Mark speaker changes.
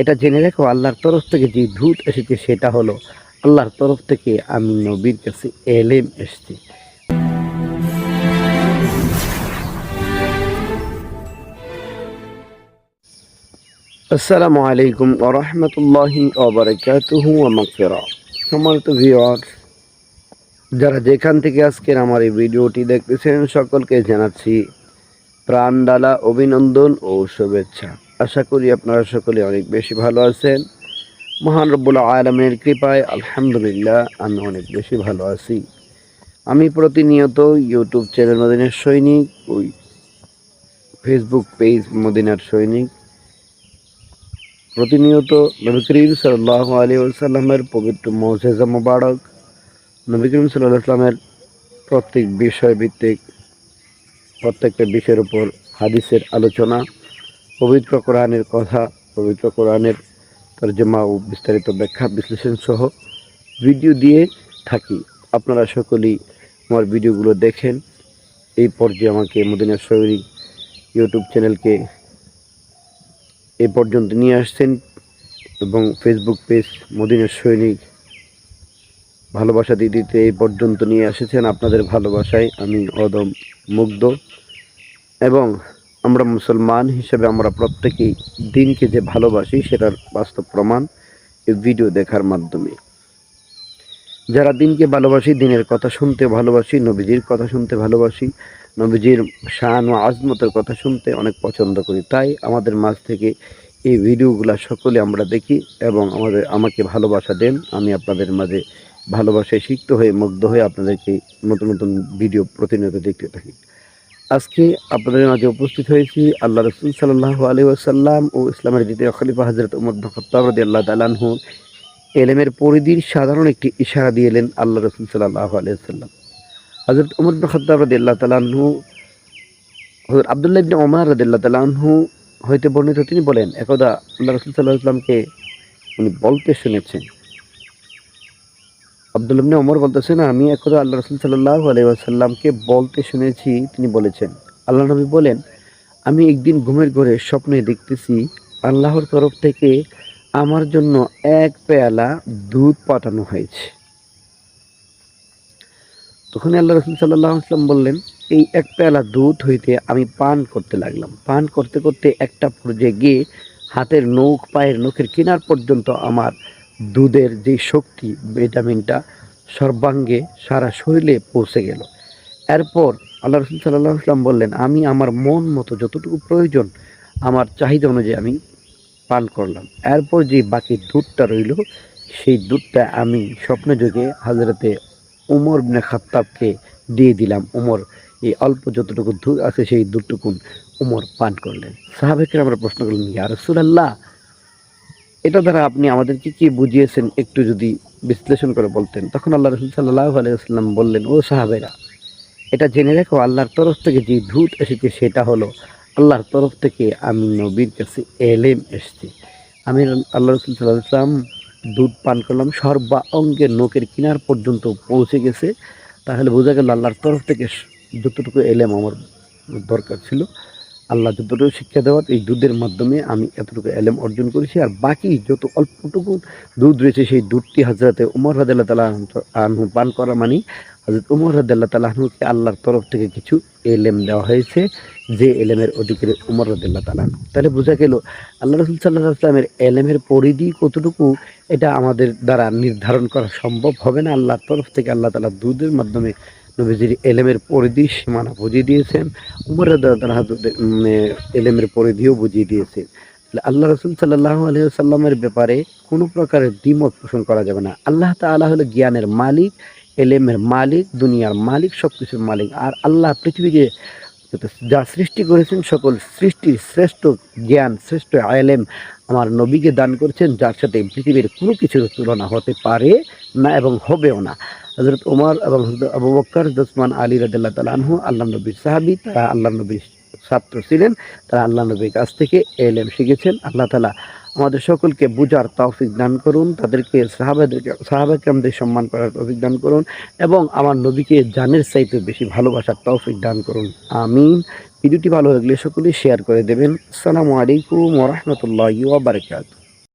Speaker 1: এটা জেনে রেখো, আল্লাহর তরফ থেকে যে ধূত এসেছে সেটা হলো আল্লাহর তরফ থেকে আমি নবীর কাছে এলেম এসেছি। আসসালামু আলাইকুম ওরহমতুল্লাহি ওবরাকাতুহু ওয়া মাগফিরা। সম্মানিত ভিউয়ার যারা যেখান থেকে আজকের আমার এই ভিডিওটি দেখতেছেন, সকলকে জানাচ্ছি প্রাণডালা অভিনন্দন ও শুভেচ্ছা। আশা করি আপনারা সকলে অনেক বেশি ভালো আছেন। মহান রব্বুল আলমের কৃপায় আলহামদুলিল্লাহ আমি অনেক বেশি ভালো আছি। আমি প্রতিনিয়ত ইউটিউব চ্যানেল মদিনার সৈনিক, ওই ফেসবুক পেজ মদিনার সৈনিক। প্রতিনিয়ত নবী করিম সাল্লাহ আলী সাল্লামের পবিত্র মৌজেজা মোবারক, নবী করিম সাল্লাহ সাল্লামের প্রত্যেক বিষয় ভিত্তিক প্রত্যেকটা বিষয়ের উপর হাদিসের আলোচনা পবিত্র কোরআনের কথা, পবিত্র কোরআনের তর্জমা ও বিস্তারিত ব্যাখ্যা, বিশ্লেষণ সহ ভিডিও দিয়ে থাকি। আপনারা সকলেই আমার ভিডিওগুলো দেখেন। এই পর্যায়ে আমাকে মদিনা সৈনিক ইউটিউব চ্যানেলকে এই পর্যন্ত নিয়ে আসছেন এবং ফেসবুক পেজ মদিনা সৈনিক ভালোবাসা দিদিতে এই পর্যন্ত নিয়ে এসেছেন। আপনাদের ভালোবাসায় আমি অদম মুগ্ধ এবং আমরা মুসলমান হিসেবে আমরা প্রত্যেকেই দিনকে যে ভালোবাসি সেটার বাস্তব প্রমাণ এই ভিডিও দেখার মাধ্যমে। যারা দিনকে ভালোবাসি, দিনের কথা শুনতে ভালোবাসি, নবীজির কথা শুনতে ভালোবাসি, নবীজির শান ও আজমতের কথা শুনতে অনেক পছন্দ করি। তাই আমাদের মাঝ থেকে এই ভিডিওগুলো সকলে আমরা দেখি এবং আমাদের, আমাকে ভালোবাসা দেন। আমি আপনাদের মাঝে ভালোবাসায় সিক্ত হয়ে, মুগ্ধ হয়ে আপনাদেরকে নতুন নতুন ভিডিও প্রতিনিয়ত দেখতে থাকি। আজকে আপনাদের মাঝে উপস্থিত হয়েছি আল্লাহ রসুল সাল্লাহ আলী আসাল্লাম ও ইসলামের দ্বিতীয় খলিফা হজরত উমর খত্তাবরদি আল্লাহ তালানহু এলেমের পরিধির সাধারণ একটি ইশারা দিয়ে এলেন আল্লাহ রসুল সাল্লাহ আলিয়াল্লাম হজরত উমর খত্তাব রদি আল্লাহ তালাহু হজরত আবদুল্লাহ ইবনে ওমর রদিল্লাহ তালাহু হইতে বর্ণিত তিনি বলেন, একদা আল্লাহ রসুল সাল্লাহ ইসলামকে উনি বলতে শুনেছেন। আব্দুল ইবনে ওমর বলতেছেন আমি একদা আল্লাহ রসুল সাল্লাহ আলাইসাল্লামকে বলতে শুনেছি, তিনি বলেছেন আল্লাহ নবী বলেন, আমি একদিন ঘুমের ঘরে স্বপ্নে দেখতেছি, আল্লাহর তরফ থেকে আমার জন্য এক পেয়ালা দুধ পাঠানো হয়েছে। তখন আল্লাহ রসুল সাল্লাহ আসলাম বললেন, এই এক পেয়ালা দুধ হইতে আমি পান করতে লাগলাম। পান করতে করতে একটা পর্যায়ে গিয়ে হাতের নখ, পায়ের নখের কিনার পর্যন্ত আমার দুধের যে শক্তি, ভিটামিনটা সর্বাঙ্গে সারা শরীরে পৌঁছে গেল। এরপর আল্লাহ রসুল সাল্লাহ বললেন, আমি আমার মন মতো যতটুকু প্রয়োজন, আমার চাহিদা অনুযায়ী আমি পান করলাম। এরপর যে বাকি দুধটা রইল, সেই দুধটা আমি স্বপ্ন যোগে হাজরতে উমর বিন খাত্তাবকে দিয়ে দিলাম। উমর, এই অল্প যতটুকু দুধ আছে, সেই দুধটুকুন উমর পান করলেন। সাহাবেকের আমরা প্রশ্ন করলেন, ইয়া রসুলাল্লাহ এটা দ্বারা আপনি আমাদেরকে কি বুঝিয়েছেন? একটু যদি বিশ্লেষণ করে বলতেন। তখন আল্লাহ রসুল সাল্লাহ আলাইসাল্লাম বললেন, ও সাহাবেরা এটা জেনে রেখো, আল্লাহর তরফ থেকে যে ধূত এসেছে সেটা হলো আল্লাহর তরফ থেকে আমি নবীর কাছে এলেম এসেছি। আমি আল্লাহ রসুল সাল্লাহ ইসলাম দুধ পান করলাম, সর্বা অঙ্গের নোকের কিনার পর্যন্ত পৌঁছে গেছে। তাহলে বোঝা গেল আল্লাহর তরফ থেকে যতটুকু এলেম আমার দরকার ছিল আল্লাহ যতটুকু শিক্ষা দেওয়ার এই দুধের মাধ্যমে আমি এতটুকু এলেম অর্জন করেছি। আর বাকি যত অল্পটুকু দুধ রয়েছে, সেই দুধটি হাজরাতে উমর রাদিল্লা তালা আনহু পান করা মানে হজরত উমর রাদিল্লা তালা আল্লাহর তরফ থেকে কিছু এলেম দেওয়া হয়েছে, যে এলেমের অধিকারী উমর রাদিল্লা তালা তাহলে বোঝা গেল, আল্লাহ রসুল সাল্লাহ আসলামের এলেমের পরিধি কতটুকু, এটা আমাদের দ্বারা নির্ধারণ করা সম্ভব হবে না। আল্লাহর তরফ থেকে আল্লাহ তালা দুধের মাধ্যমে নবীজির এলেমের পরিধি সীমানা বুঝিয়ে দিয়েছেন, উমর এলেমের পরিধিও বুঝিয়ে দিয়েছেন আল্লাহ রসুল সাল্লাহ আলহিসাল্লামের ব্যাপারে কোনো প্রকারের দ্বিমত পোষণ করা যাবে না। আল্লাহ তালা হলো জ্ঞানের মালিক, এলেমের মালিক, দুনিয়ার মালিক সব কিছুর মালিক। আর আল্লাহ পৃথিবীকে যা সৃষ্টি করেছেন, সকল সৃষ্টির শ্রেষ্ঠ জ্ঞান, শ্রেষ্ঠ আলেম আমার নবীকে দান করেছেন, যার সাথে পৃথিবীর কোনো কিছুর তুলনা হতে পারে না এবং হবেও না। হজরত উমর এবং আবু বক্কর দোসমান আলী রাদিল্লাহ তালাহু আল্লাহ নবীর সাহাবি, তারা আল্লাহ নবীর ছাত্র ছিলেন, তারা আল্লাহ নবীর কাছ থেকে এলেম শিখেছেন। আল্লাহ তালা আমাদের সকলকে বুঝার তৌফিক দান করুন, তাদেরকে সাহাবাদেরকে সাহাবাকে আমাদের সম্মান করার তৌফিক দান করুন এবং আমার নবীকে জানের চাইতে বেশি ভালোবাসার তৌফিক দান করুন। আমিন। ভিডিওটি ভালো লাগলে সকলেই শেয়ার করে দেবেন। আসসালামু আলাইকুম ওরহমতুল্লাহ বারকাত